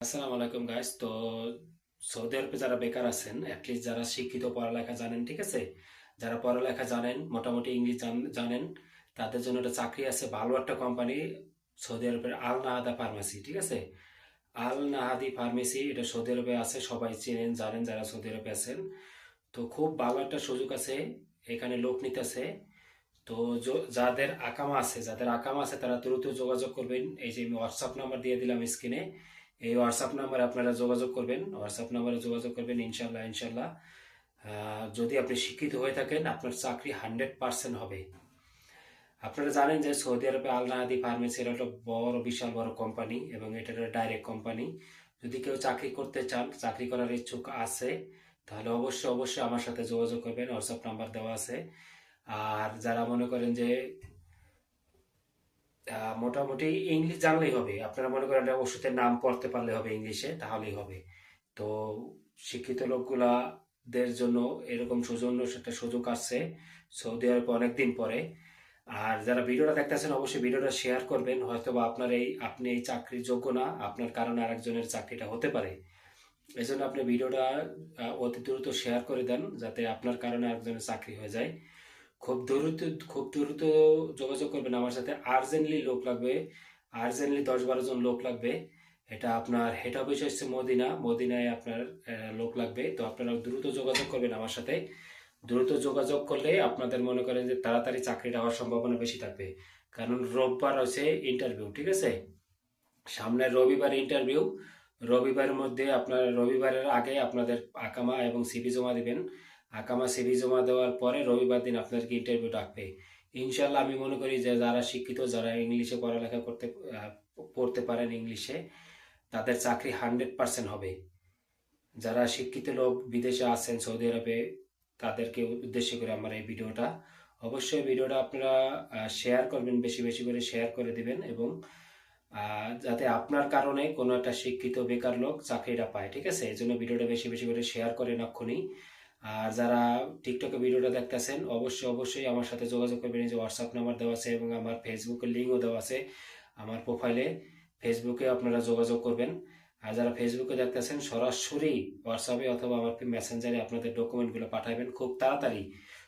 আসসালামু আলাইকুম গাইস তো সৌদি আরবে যারা বেকার আছেন অ্যাটলিস্ট যারা শিক্ষিত, পড়ালেখা জানেন, ঠিক আছে? যারা পড়ালেখা জানেন, মোটামুটি ইংলিশ জান- জানেন, তাদের জন্য একটা চাকরি আছে, ভালো একটা কোম্পানি সৌদি আরবের আল নাহাদা ফার্মেসি ঠিক আছে? আল নাহাদি ফার্মেসি এটা সৌদি আরবে আছে, সবাই চেনেন, জানেন যারা সৌদি আরবে আছেন। তো খুব ভালো একটা সুযোগ আছে, এখানে লোক নিতেছে। তো যাদের আকামা আছে, যাদের আকামা আছে, তারা দ্রুত যোগাযোগ করবেন। এই যে আমি হোয়াটসঅ্যাপ নাম্বার দিয়ে দিলাম স্ক্রিনে এই হোয়াটসঅ্যাপ নাম্বারে আপনারা যোগাযোগ করবেন। হোয়াটসঅ্যাপ নাম্বারে যোগাযোগ করবেন ইনশাল্লাহ ইনশাল্লাহ যদি আপনি শিক্ষিত হয়ে থাকেন, আপনার চাকরি হান্ড্রেড পার্সেন্ট হবে। আপনারা জানেন যে সৌদি আরবে আল নাহাদি ফার্মেসি এটা একটা বড়, বিশাল, বড় কোম্পানি এবং এটা একটা ডাইরেক্ট কোম্পানি যদি কেউ চাকরি করতে চান, চাকরি করার ইচ্ছুক আছে, তাহলে অবশ্যই অবশ্যই আমার সাথে যোগাযোগ করবেন। হোয়াটসঅ্যাপ নাম্বার দেওয়া আছে। আর যারা মনে করেন যে মোটামুটি ইংলিশ জানলেই হবে। আপনারা মনে করেন ওষুধের নাম পড়তে পারলে হবে ইংলিশে তাহলেই হবে। তো শিক্ষিত লোকগুলাদের জন্য এরকম সৌজন্য একটা সুযোগ আসছে। সৌদি আরবে অনেকদিন পরে। আর যারা ভিডিওটা দেখতেছেন, অবশ্যই ভিডিওটা শেয়ার করবেন। হয়তো বা আপনার এই, আপনি এই চাকরির যোগ্য না, আপনার কারণে আরেকজনের চাকরিটা হতে পারে। এই জন্য আপনি ভিডিওটা অতি দ্রুত শেয়ার করে দেন, যাতে আপনার কারণে আরেকজনের চাকরি হয়ে যায়। খুব দ্রুত খুব দ্রুত যোগাযোগ করবেন আমার সাথে। আর্জেন্টলি লোক লাগবে আর্জেন্টলি দশ বারো জন লোক লাগবে। এটা আপনার হেড অফিস হচ্ছে মদিনা, মদিনায় আপনার লোক লাগবে। তো আপনারা দ্রুত যোগাযোগ করবেন আমার সাথে। দ্রুত যোগাযোগ করলে আপনাদের মনে করেন যে তাড়াতাড়ি চাকরিটা হওয়ার সম্ভাবনা বেশি থাকবে। কারণ রোববার হচ্ছে ইন্টারভিউ ঠিক আছে? সামনের রবিবার ইন্টারভিউ রবিবারের মধ্যে আপনার, রবিবারের আগে আপনাদের আকামা এবং সিভি জমা দিবেন। আকামা সিভি জমা দেওয়ার পরে রবিবার দিন আপনাদেরকে ইন্টারভিউ ডাকবে। ইনশাল্লাহ আমি মনে করি যে যারা শিক্ষিত, যারা ইংলিশে পড়ালেখা করতে পড়তে পারেন ইংলিশে, তাদের চাকরি হান্ড্রেড পার্সেন্ট হবে। যারা শিক্ষিত লোক বিদেশে আছেন, সৌদি আরবে, তাদেরকে উদ্দেশ্য করে আমার এই ভিডিওটা। অবশ্যই ভিডিওটা আপনারা শেয়ার করবেন, বেশি বেশি করে শেয়ার করে দিবেন এবং যাতে আপনার কারণে কোনো একটা শিক্ষিত বেকার লোক চাকরিটা পায়, ঠিক আছে? এই জন্য ভিডিওটা বেশি বেশি করে শেয়ার করেন এক্ষুনি। আর যারা টিকটকে ভিডিওটা দেখতেছেন, অবশ্যই অবশ্যই আমার সাথে যোগাযোগ করবেন। যে হোয়াটসঅ্যাপ নাম্বার দেওয়া আছে এবং আমার ফেসবুকের লিঙ্কও দেওয়া আছে আমার প্রোফাইলে ফেসবুকে আপনারা যোগাযোগ করবেন। আর যারা ফেসবুকে দেখতেছেন, সরাসরি হোয়াটসঅ্যাপে অথবা আমার মেসেঞ্জারে আপনাদের ডকুমেন্টগুলো পাঠাবেন। খুব তাড়াতাড়ি।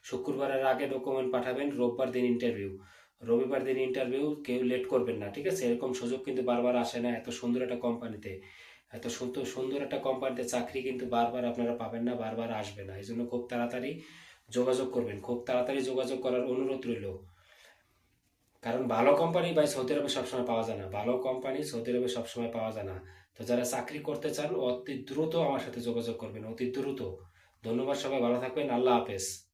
শুক্রবারের আগে ডকুমেন্ট পাঠাবেন, রোববার দিন ইন্টারভিউ রবিবার দিন ইন্টারভিউ কেউ লেট করবেন না, ঠিক আছে? এরকম সুযোগ কিন্তু বারবার আসে না, এত সুন্দর একটা কোম্পানিতে এত সুন্দর সুন্দর একটা কোম্পানিতে চাকরি কিন্তু বারবার আপনারা পাবেন না, বারবার আসবে না। এই জন্য খুব তাড়াতাড়ি যোগাযোগ করবেন। খুব তাড়াতাড়ি যোগাযোগ করার অনুরোধ রইল। কারণ ভালো কোম্পানি ভাই সৌদি আরবে সবসময় পাওয়া যায় না। ভালো কোম্পানি সৌদি আরবে সবসময় পাওয়া যায় না। তো যারা চাকরি করতে চান, অতি দ্রুত আমার সাথে যোগাযোগ করবেন, অতি দ্রুত। ধন্যবাদ সবাই, ভালো থাকবেন। আল্লাহ হাফেজ।